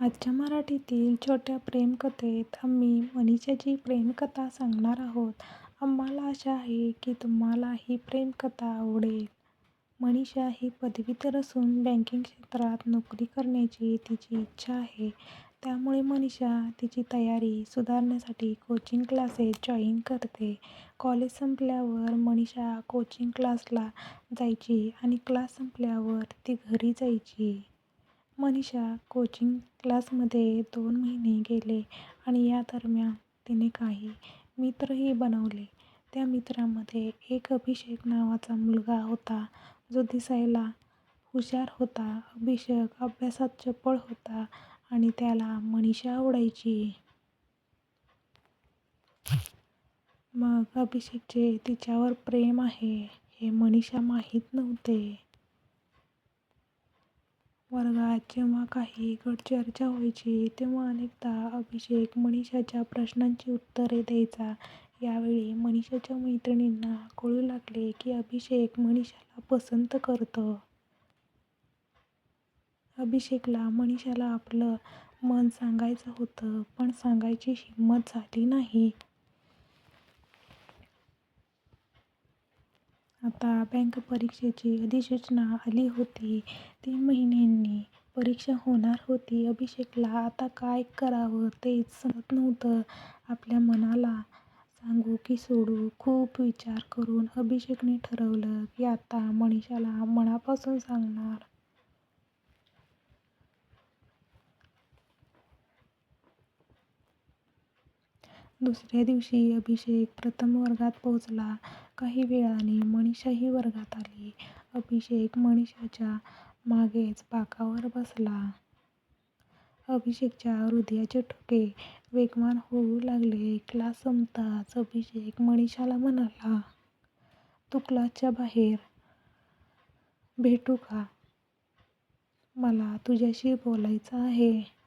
आजच्या मराठीतील छोट्या प्रेमकथेत आम्ही मनीषाची प्रेमकथा सांगणार आहोत. आम्हाला आशा आहे की तुम्हाला ही प्रेमकथा आवडेल. मनीषा ही पदवीधर असून बँकिंग क्षेत्रात नोकरी करण्याची तिची इच्छा आहे. त्यामुळे मनीषा तिची तयारी सुधारण्यासाठी कोचिंग क्लासेस जॉईन करते. कॉलेज संपल्यावर मनीषा कोचिंग क्लासला जायची आणि क्लास संपल्यावर ती घरी जायची. मनीषा कोचिंग क्लासमध्ये दोन महिने गेले आणि या दरम्यान तिने काही मित्रही बनवले. त्या मित्रांमध्ये एक अभिषेक नावाचा मुलगा होता जो दिसायला हुशार होता. अभिषेक अभ्यासात चपळ होता आणि त्याला मनीषा आवडायची. मग अभिषेकचे तिच्यावर प्रेम आहे हे मनीषा माहीत नव्हते. वर्गात जेव्हा काही गटचर्चा व्हायची तेव्हा अनेकदा अभिषेक मनीषाच्या प्रश्नांची उत्तरे द्यायचा. यावेळी मनीषाच्या मैत्रिणींना कळू लागले की अभिषेक मनीषाला पसंत करतं अभिषेकला मनीषाला आपलं मन सांगायचं होतं पण सांगायची हिंमत झाली नाही. आता बँक परीक्षेची अधिसूचना आली होती. तीन महिन्यांनी परीक्षा होणार होती. अभिषेकला आता काय करावं तेच समजत नव्हतं. आपल्या मनाला सांगू की सोडू? खूप विचार करून अभिषेकने ठरवलं की आता मनीषाला मनापासून सांगणार. दुसऱ्या दिवशी अभिषेक प्रथम वर्गात पोहोचला. काही वेळाने मनीषाही वर्गात आली. अभिषेक मनीषाच्या मागेच बाकावर बसला. अभिषेकच्या हृदयाचे ठोके वेगवान होऊ लागले. क्लास संपताच अभिषेक मनीषाला म्हणाला, तू क्लासच्या बाहेर भेटू का? मला तुझ्याशी बोलायचं आहे.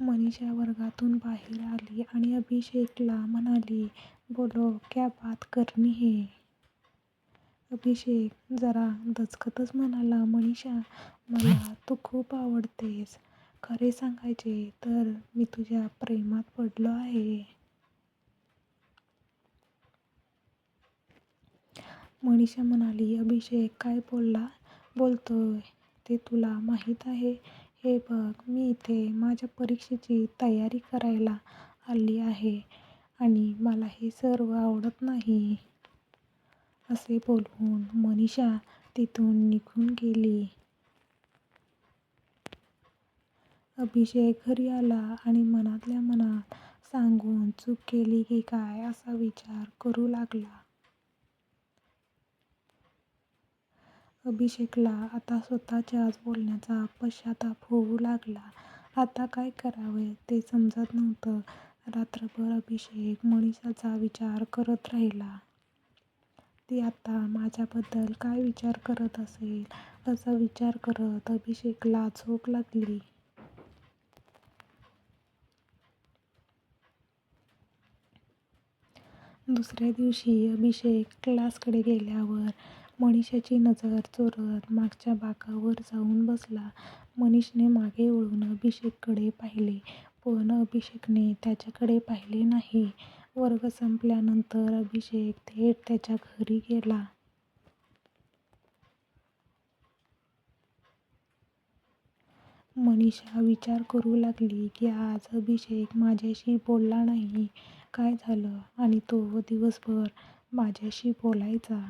मनीषा वर्गातून बाहेर आली आणि अभिषेकला म्हणाली, बोलो क्या बात करनी है? अभिषेक जरा दचकतच म्हणाला, मनीषा मला तू खूप आवडतेस. खरे सांगायचे तर मी तुझ्या प्रेमात पडलो आहे. मनीषा म्हणाली, अभिषेक काय बोलतोय ते तुला माहीत आहे? हे बघ मी इथे माझ्या परीक्षेची तयारी करायला आली आहे आणि मला हे सर्व आवडत नाही. असे बोलून मनीषा तिथून निघून गेली. अभिषेक घरी आला आणि मनातल्या मनात सांगून चूक केली की काय असा विचार करू लागला. अभिषेकला आता स्वतःच्याच बोलण्याचा पश्चाताप होऊ लागला. आता काय करावे ते समजत नव्हतं. रात्रभर अभिषेक मनीषाचा विचार करत राहिला. ती आता माझ्याबद्दल काय विचार करत असेल असा विचार करत अभिषेकला झोप लागली. दुसऱ्या दिवशी अभिषेक क्लासकडे गेल्यावर मनीषाची नजर चोरत मागच्या बाकावर जाऊन बसला. मनीषने मागे वळून अभिषेककडे पाहिले पण अभिषेकने त्याच्याकडे पाहिले नाही. वर्ग संपल्यानंतर अभिषेक थेट त्याच्या घरी गेला. मनीषा विचार करू लागली की आज अभिषेक माझ्याशी बोलला नाही. काय झालं आणि तो दिवसभर माझ्याशी बोलायचा.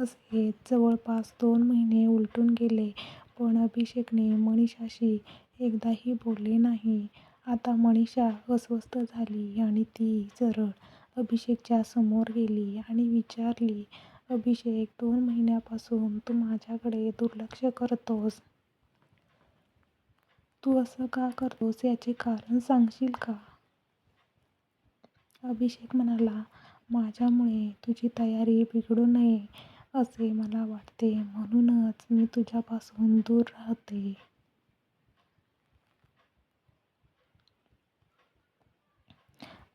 असेच जवळपास दोन महिने उलटून गेले पण अभिषेकने मनीषाशी एकदाही बोलले नाही. आता मनीषा अस्वस्थ झाली आणि ती सरळ अभिषेकच्या समोर गेली आणि विचारली, अभिषेक दोन महिन्यांपासून तू माझ्याकडे दुर्लक्ष करतोस. तू असं का करतोस याचे कारण सांगशील का? अभिषेक म्हणाला, माझ्यामुळे तुझी तयारी बिघडू नये असे मला वाटते म्हणूनच मी तुझ्यापासून दूर राहते.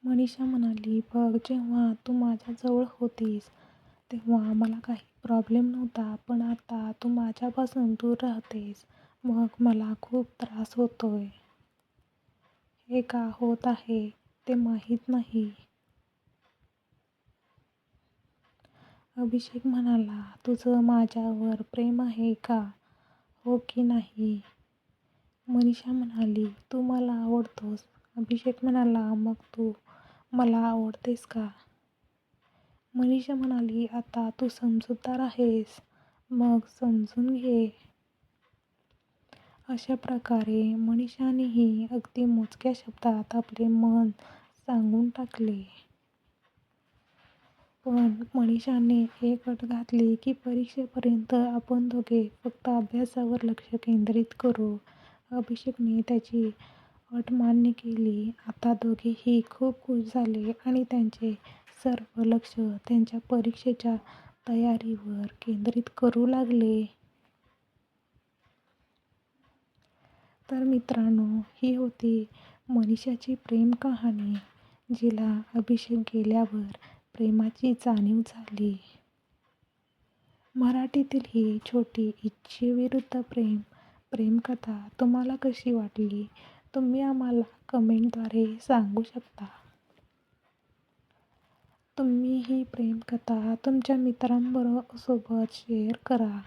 मनीषा म्हणाली, बघ जेव्हा तू माझ्याजवळ होतीस तेव्हा मला काही प्रॉब्लेम नव्हता पण आता तू माझ्यापासून दूर राहतेस मग मला खूप त्रास होतोय. हे का होत आहे ते माहीत नाही. अभिषेक म्हणाला, तुझं माझ्यावर प्रेम आहे का? हो की नाही? मनीषा म्हणाली, तू मला आवडतोस. अभिषेक म्हणाला, मग तू मला आवडतेस का? मनीषा म्हणाली, आता तू समजूतदार आहेस. मग समजून घे. अशा प्रकारे मनीषानेही अगदी मोजक्या शब्दात आपले मन सांगून टाकले. पण मनीषाने एक अट घातली की परीक्षेपर्यंत आपण दोघे फक्त अभ्यासावर लक्ष केंद्रित करू. अभिषेकने त्याची अट मान्य केली. आता दोघेही खूप खुश झाले आणि त्यांचे सर्व लक्ष त्यांच्या परीक्षेच्या तयारीवर केंद्रित करू लागले. तर मित्रांनो, ही होती मनीषाची प्रेम कहाणी. जिला अभिषेक गेल्यावर प्रेमाची जाणीव झाली. मराठीतील ही छोटी इच्छेविरुद्ध प्रेम प्रेमकथा तुम्हाला कशी वाटली? तुम्ही आम्हाला कमेंटद्वारे सांगू शकता. तुम्ही ही प्रेमकथा तुमच्या मित्रांसोबत शेअर करा.